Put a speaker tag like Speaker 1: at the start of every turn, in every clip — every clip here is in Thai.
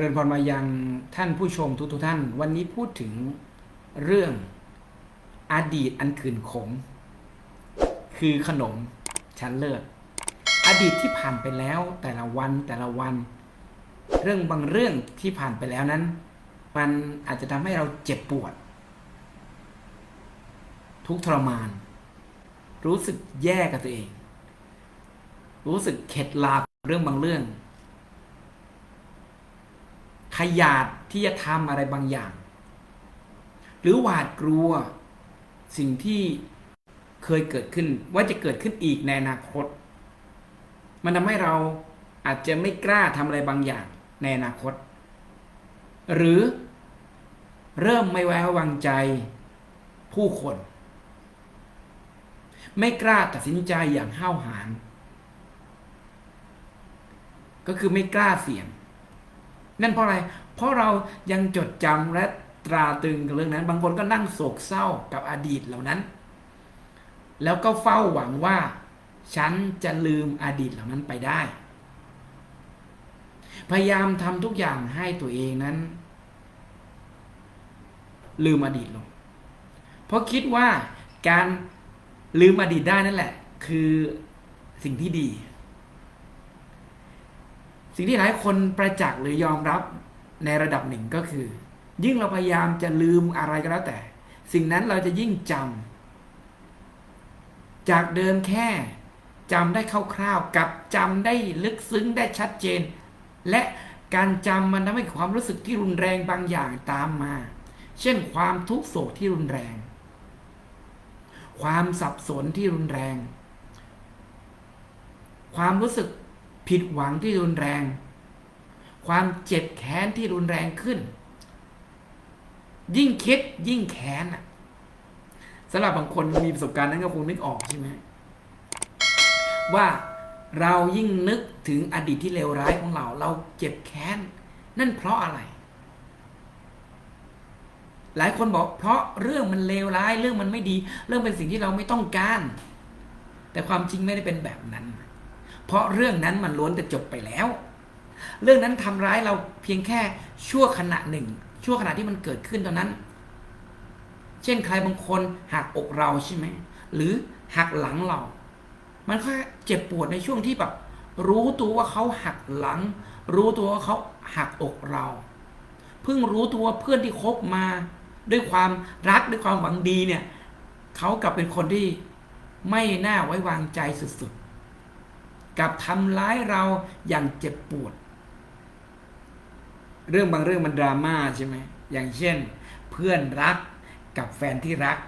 Speaker 1: ริญพรมายังท่านผู้ชมทุกๆท่าน วันนี้พูดถึงเรื่องอดีตอันขืนขม คือขนมชั้นเลิศอดีตที่ผ่านไปแล้วแต่ละวันแต่ละวัน เรื่องบางเรื่องที่ผ่านไปแล้วนั้น มันอาจจะทำให้เราเจ็บปวด ทุกทรมาน รู้สึกแย่กับตัวเอง รู้สึกเข็ดลาบเรื่องบางเรื่อง ขยาดที่จะทำอะไรบางอย่าง หรือหวาดกลัวสิ่งที่เคยเกิดขึ้นว่าจะเกิดขึ้นอีกในอนาคต มันทำให้เราอาจจะไม่กล้าทำอะไรบางอย่างในอนาคต หรือเริ่มไม่ไว้วางใจผู้คน ไม่กล้าตัดสินใจอย่างห้าวหาญก็คือไม่กล้าเสี่ยง นั่นเพราะอะไร เพราะเรายังจดจำและตราตรึงกับเรื่องนั้น บางคนก็นั่งโศกเศร้ากับอดีตเหล่านั้น แล้วก็เฝ้าหวังว่า ฉันจะลืมอดีตเหล่านั้นไปได้ พยายามทำทุกอย่างให้ตัวเองนั้น ลืมอดีตลง เพราะคิดว่าการลืมอดีตได้นั่นแหละ คือสิ่งที่ดี สิ่งที่หลายคนประจักษ์หรือยอมรับในระดับหนึ่งก็คือ ยิ่งเราพยายามจะลืมอะไรก็แล้วแต่ สิ่งนั้นเราจะยิ่งจำจากเดิมแค่จำได้คร่าวๆกับจำได้ลึกซึ้งได้ชัดเจน และการจำมันทำให้ความรู้สึกที่รุนแรงบางอย่างตามมา เช่นความทุกโศกที่รุนแรง ความสับสนที่รุนแรง ความรู้สึก ผิดหวังที่รุนแรง ความเจ็บแค้นที่รุนแรงขึ้น ยิ่งคิดยิ่งแค้นอะสำหรับบางคนมีประสบการณ์นั้นก็คงนึกออกใช่ไหมว่าเรายิ่งนึกถึงอดีตที่เลวร้ายของเรา เราเจ็บแค้น นั่นเพราะอะไร หลายคนบอกเพราะเรื่องมันเลวร้าย เรื่องมันไม่ดี เรื่องเป็นสิ่งที่เราไม่ต้องการ แต่ความจริงไม่ได้เป็นแบบนั้น เพราะเรื่องนั้นมันล้วนแต่จบไปแล้ว เรื่องนั้นทำร้ายเราเพียงแค่ชั่วขณะหนึ่ง ชั่วขณะที่มันเกิดขึ้นตอนนั้น เช่นใครบางคนหักอกเราใช่ไหมหรือหักหลังเรา มันแค่เจ็บปวดในช่วงที่แบบรู้ตัวว่าเขาหักหลัง รู้ตัวว่าเขาหักอกเรา เพิ่งรู้ตัวเพื่อนที่คบมา ด้วยความรักด้วยความหวังดีเนี่ยเขากลับเป็นคนที่ไม่น่าไว้วางใจสุดๆ กับทำร้ายเราอย่างเจ็บปวด เรื่องบางเรื่องมันดราม่าใช่ไหมอย่างเช่น เพื่อนรักกับแฟนที่รัก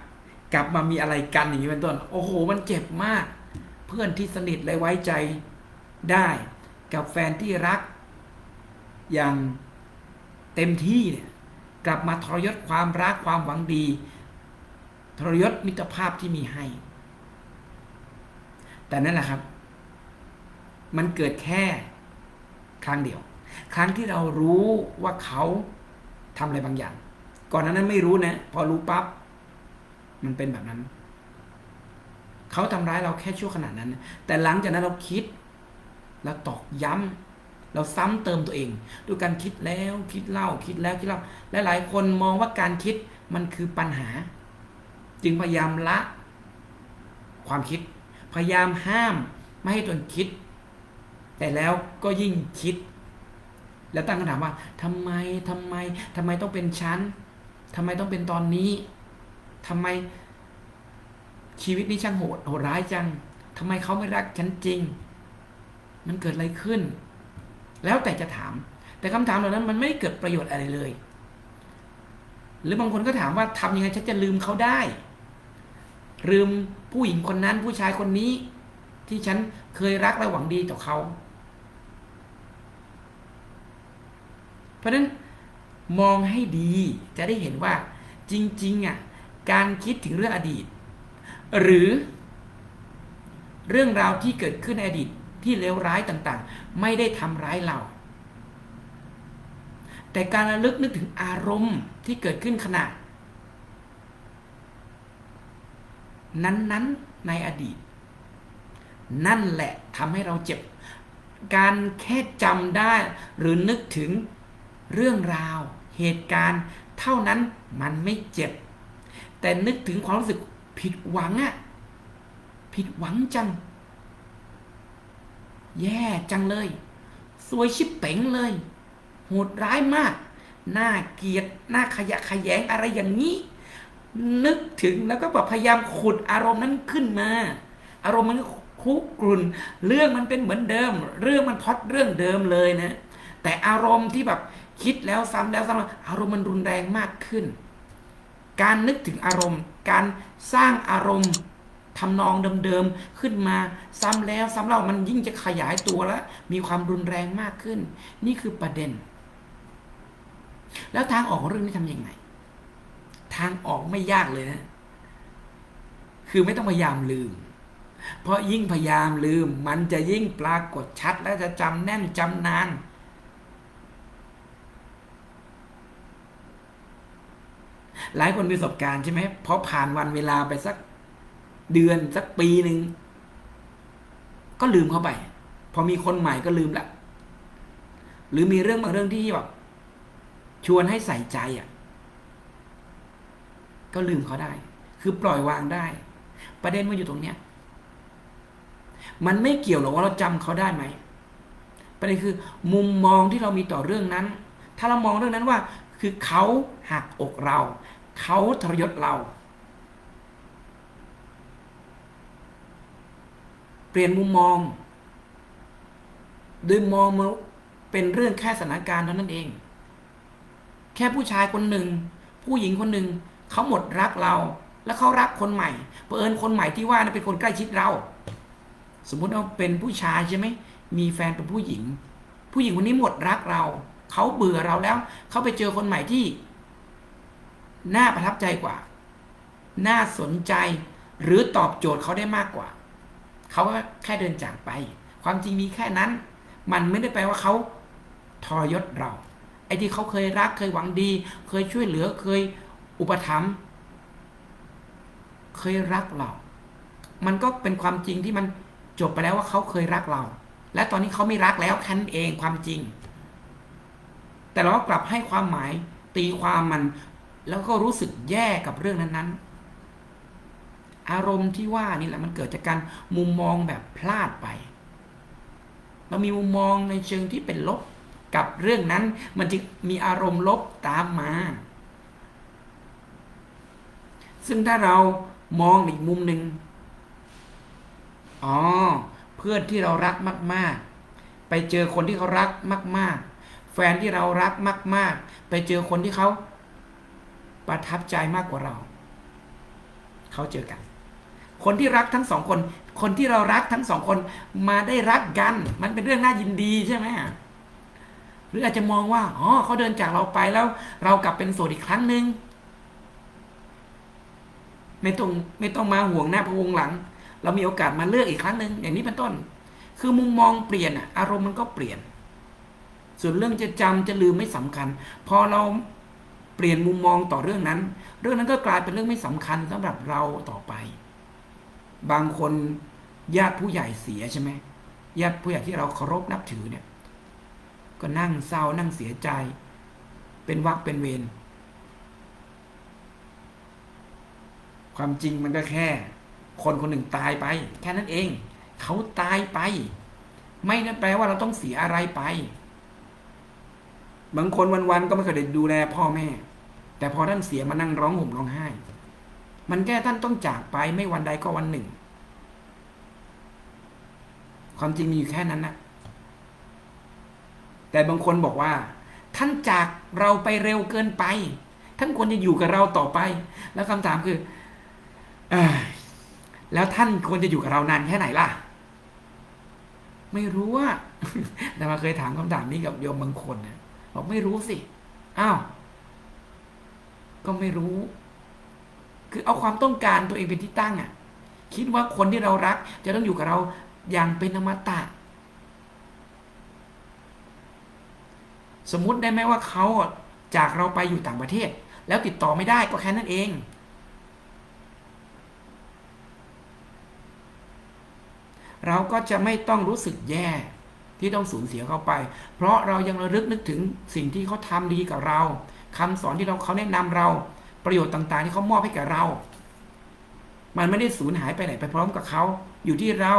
Speaker 1: กลับมามีอะไรกันอย่างนี้เป็นต้น โอ้โห มันเจ็บมาก เพื่อนที่สนิทและไว้ใจได้กับแฟนที่รัก อย่างเต็มที่เนี่ยกลับมาทรยศความรักความหวังดี ทรยศมิตรภาพที่มีให้ แต่นั่นแหละครับ มันเกิดแค่ครั้งเดียว ครั้งที่เรารู้ว่าเขาทำอะไรบางอย่าง ก่อนหนานั้นไม่รู้นะ พอรู้ปั๊บมันเป็นแบบนั้น เขาทำร้ายเราแค่ชั่วขณะนั้น แต่หลังจากนั้นเราคิด แล้วตอกย้ำเราซ้ำเติมตัวเองด้วยการคิดแล้วคิดเล่าคิดแล้วคิดเล่าและหลายคนมองว่าการคิดมันคือปัญหา จึงพยายามละ ความคิด พยายามห้ามไม่ให้ตนคิด แต่แล้วก็ยิ่งคิด แล้วตั้งคำถามว่าทำไมทำไมทำไมต้องเป็นฉันทำไมต้องเป็นตอนนี้ทำไม ชีวิตนี้ช่างโหดโหดร้ายจังทำไมเขาไม่รักฉันจริง มันเกิดอะไรขึ้น แล้วแต่จะถาม แต่คำถามเหล่านั้นมันไม่เกิดประโยชน์อะไรเลย หรือบางคนก็ถามว่าทำยังไงฉันจะลืมเขาได้ ลืมผู้หญิงคนนั้นผู้ชายคนนี้ ที่ฉันเคยรักและหวังดีต่อเขา เพ ราะฉะนั้นมองให้ดีจะได้เห็นว่าจริงๆอะการคิดถึงเรื่องอดีต หรือ เรื่องราวที่เกิดขึ้นในอดีตที่เลวร้ายต่างๆ ไม่ได้ทำร้ายเรา แต่การระลึกนึกถึงอารมณ์ที่เกิดขึ้นขณะนั้นๆในอดีต นั่นแหละทำให้เราเจ็บ การแค่จำได้หรือนึกถึง เรื่องราว เหตุการณ์ เท่านั้นมันไม่เจ็บ แต่นึกถึงความรู้สึกผิดหวังอะผิดหวังจัง แย่จังเลย สวยชิบเป๋งเลย โหดร้ายมาก น่าเกลียดน่าขยะขยงอะไรอย่างนี้ นึกถึงแล้วก็แบบพยายามขุดอารมณ์นั้นขึ้นมา อารมณ์มันคุกรุ่น เรื่องมันเป็นเหมือนเดิม เรื่องมันพอดเรื่องเดิมเลยนะ แต่อารมณ์ที่แบบ คิดแล้วซ้ำแล้วซ้ำอารมณ์มันรุนแรงมากขึ้น การนึกถึงอารมณ์ การสร้างอารมณ์ทำนองเดิมๆขึ้นมาซ้ำแล้วซ้ำเล่ามันยิ่งจะขยายตัวแล้วมีความรุนแรงมากขึ้น นี่คือประเด็น แล้วทางออกของเรื่องนี้ทำยังไง ทางออกไม่ยากเลยนะ คือไม่ต้องพยายามลืม เพราะยิ่งพยายามลืม มันจะยิ่งปรากฏชัดและจะจำแน่นจำนาน หลายคนมีประสบการณ์ใช่ไหมพอผ่านวันเวลาไปสักเดือนสักปีหนึ่งก็ลืมเข้าไป พอมีคนใหม่ก็ลืมละหรือมีเรื่องบางเรื่องที่แบบชวนให้ใส่ใจอะ ก็ลืมเขาได้ คือปล่อยวางได้ ประเด็นมันอยู่ตรงเนี้ย มันไม่เกี่ยวหรอกว่าเราจำเขาได้ไหมประเด็นคือ มุมมองที่เรามีต่อเรื่องนั้น ถ้าเรามองเรื่องนั้นว่า คือเขาหักอกเรา เขาทรยศเรา เปลี่ยนมุมมองโดยมองมันเป็นเรื่องแค่สถานการณ์เท่านั้นเอง แค่ผู้ชายคนหนึ่ง ผู้หญิงคนหนึ่งเขาหมดรักเรา แล้วเขารักคนใหม่เผอิญคนใหม่ที่ว่านั้นเป็นคนใกล้ชิดเรา สมมุติว่าเป็นผู้ชายใช่ไหมมีแฟนเป็นผู้หญิง ผู้หญิงคนนี้หมดรักเรา เขาเบื่อเราแล้ว เขาไปเจอคนใหม่ที่ น่าประทับใจกว่า น่าสนใจ หรือตอบโจทย์เขาได้มากกว่า เขาก็แค่เดินจากไป ความจริงมีแค่นั้น มันไม่ได้แปลว่าเขาทรยศเรา ไอ้ที่เขาเคยรักเคยหวังดี เคยช่วยเหลือเคยอุปถัมภ์เคยรักเรา มันก็เป็นความจริงที่มันจบไปแล้วว่าเขาเคยรักเรา และตอนนี้เขาไม่รักแล้วแค่นั้นเองความจริง แต่เรากลับให้ความหมายตีความมัน แล้วก็รู้สึกแย่กับเรื่องนั้นๆ อารมณ์ที่ว่านี่แหละมันเกิดจากการมุมมองแบบพลาดไปเรามีมุมมองในเชิงที่เป็นลบกับเรื่องนั้น มันจึงมีอารมณ์ลบตามมา ซึ่งถ้าเรามองอีกมุมหนึ่งอ๋อ เพื่อนที่เรารักมาก ๆ ไปเจอคนที่เขารักมาก ๆ แฟนที่เรารักมาก ๆ ไปเจอคนที่เขา ประทับใจมากกว่าเรา เขาเจอกัน คนที่รักทั้งสองคน คนที่เรารักทั้งสองคนมาได้รักกัน มันเป็นเรื่องน่ายินดีใช่ไหมหรืออาจจะมองว่าอ๋อเขาเดินจากเราไปแล้ว เรากลับเป็นโสดอีกครั้งหนึ่งไม่ต้องไม่ต้องมาห่วงหน้าพะวงหลัง เรามีโอกาสมาเลือกอีกครั้งหนึ่งอย่างนี้เป็นต้น คือมุมมองเปลี่ยนอะอารมณ์มันก็เปลี่ยน ส่วนเรื่องจะจำจะลืมไม่สำคัญ พอเรา เปลี่ยนมุมมองต่อเรื่องนั้น เรื่องนั้นก็กลายเป็นเรื่องไม่สำคัญสำหรับเราต่อไป บางคนญาติผู้ใหญ่เสียใช่ไหมญาติผู้ใหญ่ที่เราเคารพนับถือเนี่ย ก็นั่งเศร้านั่งเสียใจ เป็นวักเป็นเวรความจริงมันก็แค่ คนคนหนึ่งตายไป แค่นั้นเอง เขาตายไป ไม่ได้แปลว่าเราต้องเสียอะไรไป บางคนวันๆก็ไม่เคยได้ดูแลพ่อแม่ แต่พอท่านเสียมานั่งร้องห่มร้องไห้ มันแค่ท่านต้องจากไปไม่วันใดก็วันหนึ่ง ความจริงมีอยู่แค่นั้นนะแต่บางคนบอกว่า ท่านจากเราไปเร็วเกินไป ท่านควรจะอยู่กับเราต่อไป แล้วคำถามคืออแล้วท่านควรจะอยู่กับเรานานแค่ไหนล่ะ ไม่รู้ว่าแต่มาเคยถามคำถามนี้กับโยมบางคนเนี่ยบอกไม่รู้สิ อ้าว ก็ไม่รู้ คือเอาความต้องการตัวเองเป็นที่ตั้งอะ คิดว่าคนที่เรารัก จะต้องอยู่กับเราอย่างเป็นอมตะ สมมุติได้ไหมว่าเขาจากเราไปอยู่ต่างประเทศ แล้วติดต่อไม่ได้ก็แค่นั้นเอง เราก็จะไม่ต้องรู้สึกแย่ที่ต้องสูญเสียเขาไป เพราะเรายังระลึกนึกถึงสิ่งที่เขาทำดีกับเรา คำสอนที่เราเขาแนะนำเราประโยชน์ต่าง ๆ ที่เขามอบให้แก่เรา มันไม่ได้สูญหายไปไหนไปพร้อมกับเขา อยู่ที่เรา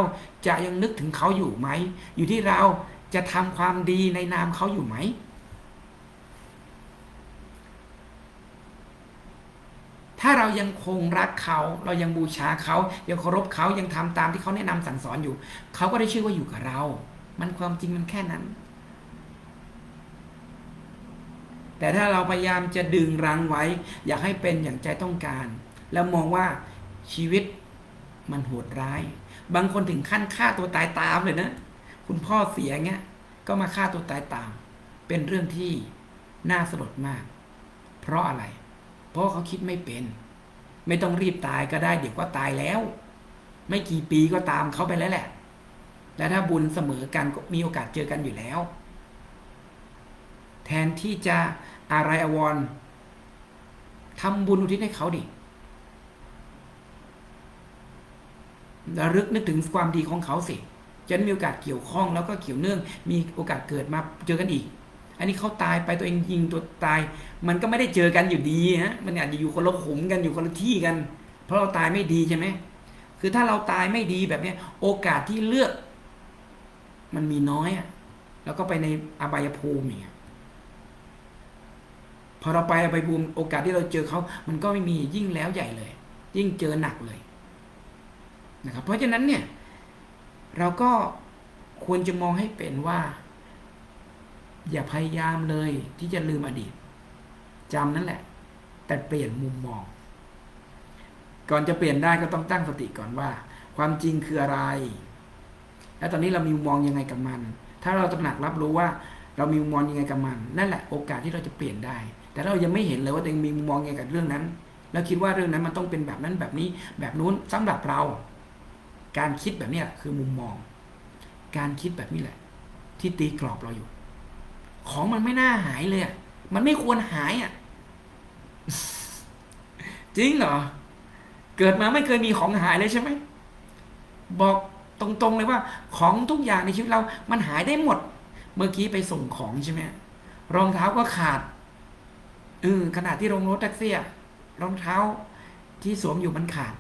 Speaker 1: จะยังนึกถึงเขาอยู่ไหม อยู่ที่เราจะทำความดีในนามเขาอยู่ไหม ถ้าเรายังคงรักเขา เรายังบูชาเขา ยังเคารพเขายังทำตามที่เขาแนะนำสั่งสอนอยู่ เขาก็ได้ชื่อว่าอยู่กับเรา มันความจริงมันแค่นั้น แต่ถ้าเราพยายามจะดึงรั้งไว้ อยากให้เป็นอย่างใจต้องการ แล้วมองว่าชีวิตมันโหดร้าย บางคนถึงขั้นฆ่าตัวตายตามเลยนะ คุณพ่อเสียเงี้ย ก็มาฆ่าตัวตายตาม เป็นเรื่องที่น่าสลดมาก เพราะอะไร เพราะเขาคิดไม่เป็น ไม่ต้องรีบตายก็ได้เดี๋ยวก็ตายแล้ว ไม่กี่ปีก็ตามเขาไปแล้วแหละ และถ้าบุญเสมอกันก็มีโอกาสเจอกันอยู่แล้ว แทนที่จะอะไรอวรทำบุญอุทิศให้เขาดิระลึกนึกถึงความดีของเขาสิจะมีโอกาสเกี่ยวข้องแล้วก็เกี่ยวเนื่องมีโอกาสเกิดมาเจอกันอีก อันนี้เขาตายไปตัวเองยิงตัวตาย มันก็ไม่ได้เจอกันอยู่ดีฮะมันอาจจะอยู่คนละขุมกันอยู่คนละที่กัน เพราะเราตายไม่ดีใช่ไหมคือถ้าเราตายไม่ดีแบบนี้โอกาสที่เลือก มันมีน้อยอะแล้วก็ไปในอบายภูมิเนี่ย อเราไปอบายภูมิโอกาสที่เราเจอเขามันก็ไม่มียิ่งแล้วใหญ่เลย ยิ่งเจอหนักเลยนะครับ เพราะฉะนั้นเนี่ย เราก็ควรจะมองให้เป็นว่า อย่าพยายามเลยที่จะลืมอดีตจำนั่นแหละ แต่เปลี่ยนมุมมอง ก่อนจะเปลี่ยนได้ก็ต้องตั้งสติก่อนว่า ความจริงคืออะไร และตอนนี้เรามีมุมมองยังไงกับมัน ถ้าเราตระหนักรับรู้ว่าเรามีมุมมองยังไงกับมัน นั่นแหละโอกาสที่เราจะเปลี่ยนได้ แต่เรายังไม่เห็นเลยว่าตัวเองมีมุมมองไงกับเรื่องนั้น แล้วคิดว่าเรื่องนั้นมันต้องเป็นแบบนั้นแบบนี้แบบนู้นสำหรับเรา การคิดแบบนี้คือมุมมอง การคิดแบบนี้แหละ ที่ตีกรอบเราอยู่ ของมันไม่น่าหายเลยอะมันไม่ควรหายอะจริงเหรอเกิดมาไม่เคยมีของหายเลยใช่ไหมบอกตรงๆเลยว่าของทุกอย่างในชีวิตเรา มันหายได้หมด เมื่อกี้ไปส่งของใช่ไหมรองเท้าก็ขาด เออขนาดที่ลงรถแท็กซี่รองเท้าที่สวมอยู่มันขาด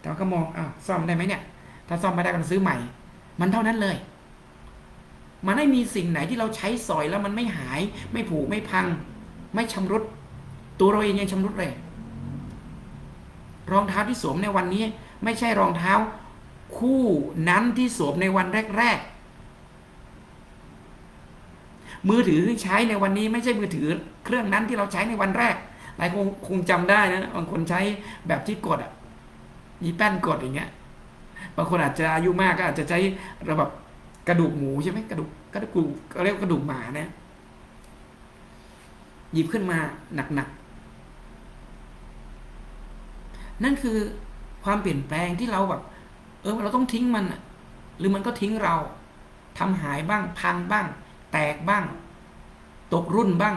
Speaker 1: แต่ก็มองอ้าวซ่อมได้ไหมเนี่ย ถ้าซ่อมไม่ได้ก็ซื้อใหม่ มันเท่านั้นเลย มันไม่มีสิ่งไหนที่เราใช้สอยแล้วมันไม่หาย ไม่ผุไม่พัง ไม่ชำรุด ตัวเราเองยังชำรุดเลย รองเท้าที่สวมในวันนี้ ไม่ใช่รองเท้า คู่นั้นที่สวมในวันแรกๆ มือถือที่ใช้ในวันนี้ไม่ใช่มือถือเครื่องนั้นที่เราใช้ในวันแรก หลายคนคงจำได้นะบางคนใช้แบบที่กดอะมีแป้นกดอย่างเงี้ยบางคนอาจจะอายุมากก็อาจจะใช้ระบบกระดูกหมูใช่ไหมกระดูกกระดูกเขาเรียกกระดูกหมานี่ยหยิบขึ้นมาหนักๆนั่นคือความเปลี่ยนแปลงที่เราแบบ เออเราต้องทิ้งมันหรือมันก็ทิ้งเราทำหายบ้างพังบ้าง แตกบ้าง ตกรุ่นบ้าง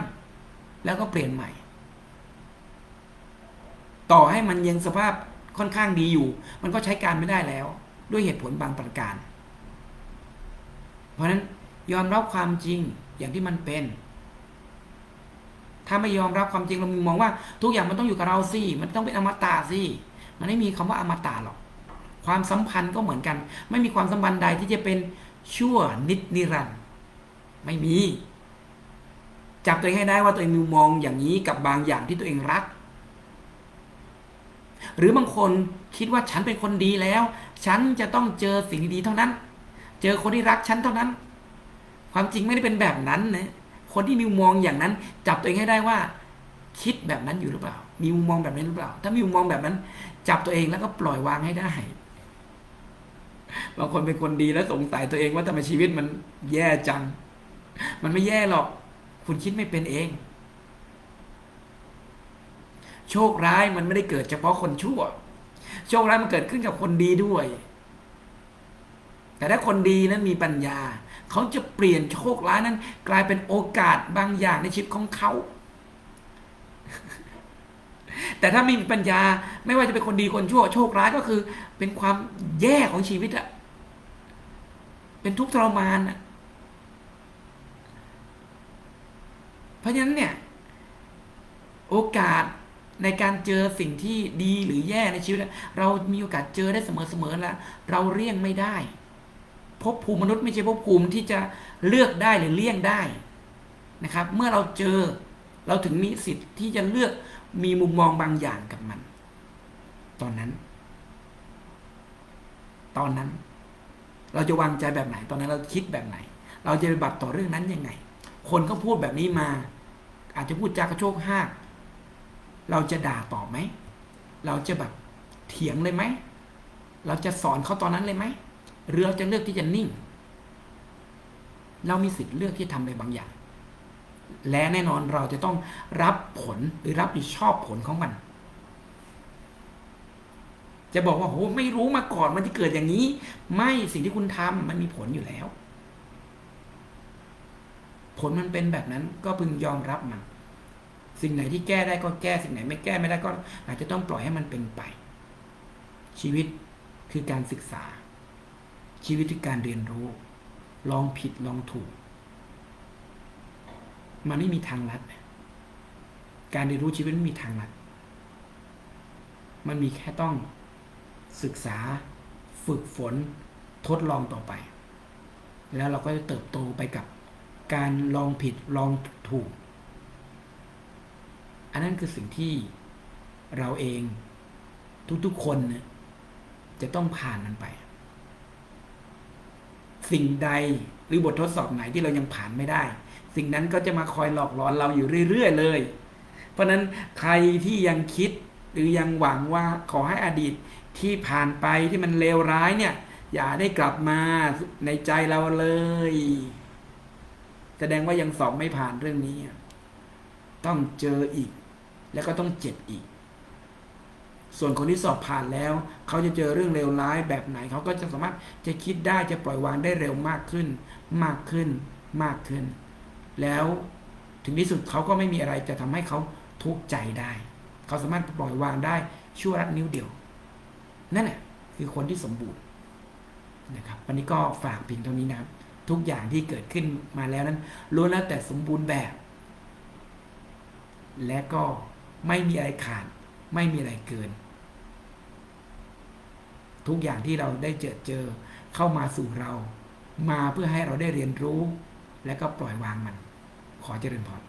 Speaker 1: แล้วก็เปลี่ยนใหม่ ต่อให้มันยังสภาพค่อนข้างดีอยู่ มันก็ใช้การไม่ได้แล้ว ด้วยเหตุผลบางประการ เพราะนั้นยอมรับความจริงอย่างที่มันเป็น ถ้าไม่ยอมรับความจริงเรามองว่า ทุกอย่างมันต้องอยู่กับเราสิ มันต้องเป็นอมตะสิ มันไม่มีคำว่าอมตะหรอก ความสัมพันธ์ก็เหมือนกัน ไม่มีความสัมพันธ์ใดที่จะเป็นชั่วนิดนิรันดร์ ไม่มี จับตัวเองให้ได้ว่าตัวเองมีมองอย่างนี้กับบางอย่างที่ตัวเองรัก หรือบางคนคิดว่าฉันเป็นคนดีแล้ว ฉันจะต้องเจอสิ่งดีๆเท่านั้น เจอคนที่รักฉันเท่านั้น ความจริงไม่ได้เป็นแบบนั้นนะคนที่มีมุมมองอย่างนั้น จับตัวเองให้ได้ว่า คิดแบบนั้นอยู่หรือเปล่า มีมุมมองแบบนั้นหรือเปล่า ถ้ามีมุมมองแบบนั้น จับตัวเองแล้วก็ปล่อยวางให้ได้บางคนเป็นคนดีแล้วสงสัยตัวเองว่าทำไมชีวิตมันแย่จัง มันไม่แย่หรอก คุณคิดไม่เป็นเอง โชคร้ายมันไม่ได้เกิดเฉพาะคนชั่ว โชคร้ายมันเกิดขึ้นกับคนดีด้วย แต่ถ้าคนดีนั้นมีปัญญา เขาจะเปลี่ยนโชคร้ายนั้น กลายเป็นโอกาสบางอย่างในชีวิตของเขา แต่ถ้าไม่มีปัญญา ไม่ว่าจะเป็นคนดีคนชั่ว โชคร้ายก็คือ เป็นความแย่ของชีวิตอะเป็นทุกข์ทรมานอะ เพราะฉะนั้นเนี่ยโอกาสในการเจอสิ่งที่ดีหรือแย่ในชีวิต เรามีโอกาสเจอได้เสมอๆแล้ว เราเลี่ยงไม่ได้ภพภูมิมนุษย์ไม่ใช่ภพภูมิที่จะเลือกได้หรือเลี่ยงได้นะครับ เมื่อเราเจอเราถึงมีสิทธิ์ที่จะเลือกมีมุมมองบางอย่างกับมัน ตอนนั้น ตอนนั้น เราจะวางใจแบบไหน ตอนนั้นเราคิดแบบไหน เราจะปฏิบัติต่อเรื่องนั้นยังไง คนก็พูดแบบนี้มา อาจจะพูดจากระโชกห้ากเราจะด่าตอบไหม เราจะแบบเถียงเลยไหม เราจะสอนเขาตอนนั้นเลยไหม หรือเราจะเลือกที่จะนิ่ง เรามีสิทธิ์เลือกที่จะทำอะไรบางอย่าง และแน่นอนเราจะต้องรับผลหรือรับผิดชอบผลของมัน จะบอกว่าโหไม่รู้มาก่อนมันจะเกิดอย่างนี้ ไม่สิ่งที่คุณทำมันมีผลอยู่แล้ว ผลมันเป็นแบบนั้นก็พึงยอมรับมันสิ่งไหนที่แก้ได้ก็แก้สิ่งไหนไม่แก้ไม่ได้ก็ อาจจะต้องปล่อยให้มันเป็นไป ชีวิตคือการศึกษา ชีวิตคือการเรียนรู้ ลองผิดลองถูก มันไม่มีทางลัด การเรียนรู้ชีวิตไม่มีทางลัด มันมีแค่ต้องศึกษา ฝึกฝนทดลองต่อไป แล้วเราก็จะเติบโตไปกับ การลองผิดลองถูก อันนั้นคือสิ่งที่เราเองทุกๆคนเนี่ยจะต้องผ่านมันไป สิ่งใดหรือบททดสอบไหนที่เรายังผ่านไม่ได้ สิ่งนั้นก็จะมาคอยหลอกหลอนเราอยู่เรื่อยๆเลย เพราะฉะนั้นใครที่ยังคิดหรือยังหวังว่าขอให้อดีตที่ผ่านไปที่มันเลวร้ายเนี่ย อย่าได้กลับมาในใจเราเลย แสดงว่ายังสอบไม่ผ่านเรื่องนี้ ต้องเจออีก แล้วก็ต้องเจ็บอีก ส่วนคนที่สอบผ่านแล้ว เขาจะเจอเรื่องเลวร้ายแบบไหน เขาก็จะสามารถจะคิดได้จะปล่อยวางได้เร็วมากขึ้น มากขึ้น มากขึ้น แล้วถึงที่สุดเขาก็ไม่มีอะไรจะทำให้เขาทุกข์ใจได้ เขาสามารถปล่อยวางได้ชั่วรัดนิ้วเดียว นั่นแหละคือคนที่สมบูรณ์นะครับ วันนี้ก็ฝากเพียงเท่านี้นะครับ ทุกอย่างที่เกิดขึ้นมาแล้วนั้นล้วนแล้วแต่สมบูรณ์แบบ และก็ไม่มีอะไรขาด ไม่มีอะไรเกิน ทุกอย่างที่เราได้เจอเจอเข้ามาสู่เรา มาเพื่อให้เราได้เรียนรู้ และก็ปล่อยวางมัน ขอเจริญพร